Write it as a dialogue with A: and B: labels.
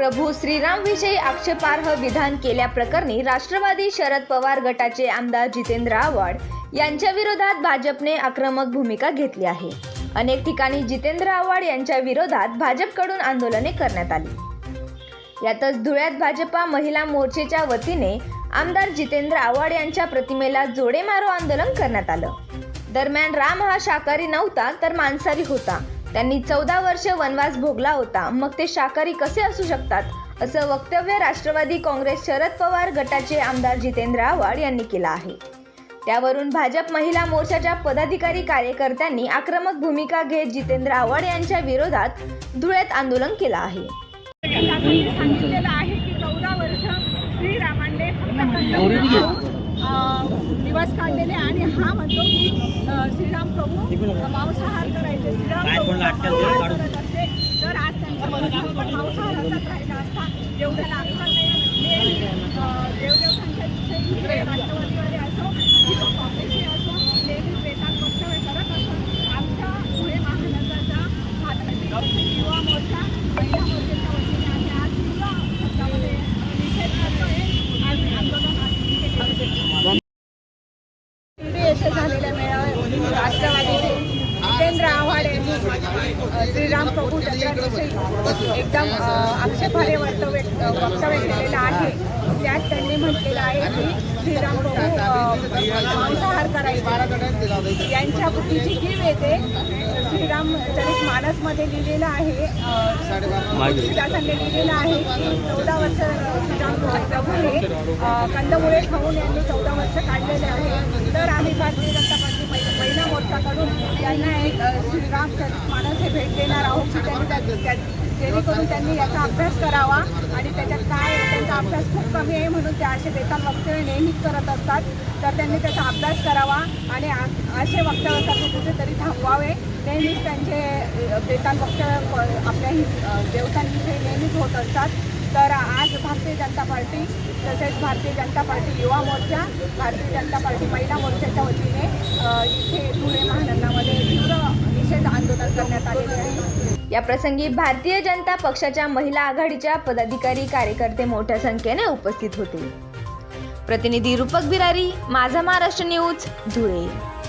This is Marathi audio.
A: प्रभू श्रीरामविषयी आक्षेपार्ह विधान केल्याप्रकरणी राष्ट्रवादी शरद पवार गटाचे आमदार जितेंद्र आव्हाड यांच्या विरोधात भाजपने आक्रमक भूमिका घेतली आहे. अनेक ठिकाणी जितेंद्र आव्हाड यांच्या विरोधात भाजपकडून आंदोलने करण्यात आली. यातच धुळ्यात भाजपा महिला मोर्चेच्या वतीने आमदार जितेंद्र आव्हाड यांच्या प्रतिमेला जोडे मारो आंदोलन करण्यात आलं. दरम्यान राम हा शाकाहारी नव्हता तर मांसाहारी होता. त्यांनी चौदा वर्ष वनवास भोगला होता. मग ते शाकाहारी कसे असू शकतात? असं वक्तव्य राष्ट्रवादी काँग्रेस शरद पवार गटाचे आमदार जितेंद्र आव्हाड यांनी केलं आहे. त्यावरून भाजप महिला मोर्चाच्या पदाधिकारी कार्यकर्त्यांनी आक्रमक भूमिका घेत जितेंद्र आव्हाड यांच्या विरोधात धुळ्यात आंदोलन केलं आहे.
B: सांगितलेलं की चौदा वर्ष दिवस काढलेले आणि हा म्हणतो की श्रीराम प्रभू मांसाहार करायचे. श्रीराम प्रभू मांसाहार करत असते तर आज त्यांचा मनोभाव पण मांसाहाराचाच राहिला असता एवढ्याला अक्कल नाही नेहमी अं, देवदेवतांच्या विषयी हे राष्ट्रवादीवाले असो किंवा काँग्रेसचे असो नेहमी बेतात वक्तव्य करत असत आमच्या धुळे महानगराचा भाजपची युवा मोर्चा महिला मोर्चाच्या वतीने आम्ही आज तीव्र शब्दामध्ये निषेध करतोय आणि आंदोलन आज केले शिर्डी येथे झालेल्या मेळाव्यात राष्ट्रवादीचे जितेंद्र आव्हाड यांनी श्रीराम प्रभू यांच्याविषयी एकदम आक्षेपार्ह वक्तव्य वक्तव्य केलेलं आहे. त्यात त्यांनी म्हटलेलं आहे की श्रीराम प्रभू मांसाहार करायचे. यांच्या बुद्धीची कीव येते. श्रीराम चरित मानसमध्ये लिहिलेलं आहे लिहिलेलं आहे की चौदा वर्ष श्रीराम प्रभूने अ, कंदमुळे खाऊन यांनी चौदा वर्ष काढलेले आहे. तर आम्ही भारतीय जनता पार्टी महि- महिला त्यांना एक श्रीराम चरित मानस हे भेट देणार आहोत की त्यांनी जेणेकरून त्यांनी याचा अभ्यास करावा आणि त्याच्यात काय त्यांचा अभ्यास खूप कमी आहे म्हणून ते असे बेताल वक्तव्य नेहमीच करत असतात. तर त्यांनी त्याचा अभ्यास करावा आणि आ- असे वक्तव्य करणे कुठेतरी थांबवावे. नेहमीच त्यांचे अ, बेताल वक्तव्य आपल्याही देवतांविषयी नेहमीच होत असतात. तर आज भारतीय जनता पार्टी तसेच भारतीय जनता पार्टी युवा मोर्चा भारतीय जनता पार्टी महिला मोर्चाच्या वतीने अ, इथे धुळे महानगरामध्ये तीव्र निषेध आंदोलन करण्यात आलेले आहे
A: या प्रसंगी भारतीय जनता पक्षाच्या महिला आघाडीच्या पदाधिकारी कार्यकर्ते मोठ्या संख्येने उपस्थित होते. प्रतिनिधी रूपक बिरारी माझा महाराष्ट्र न्यूज धुळे.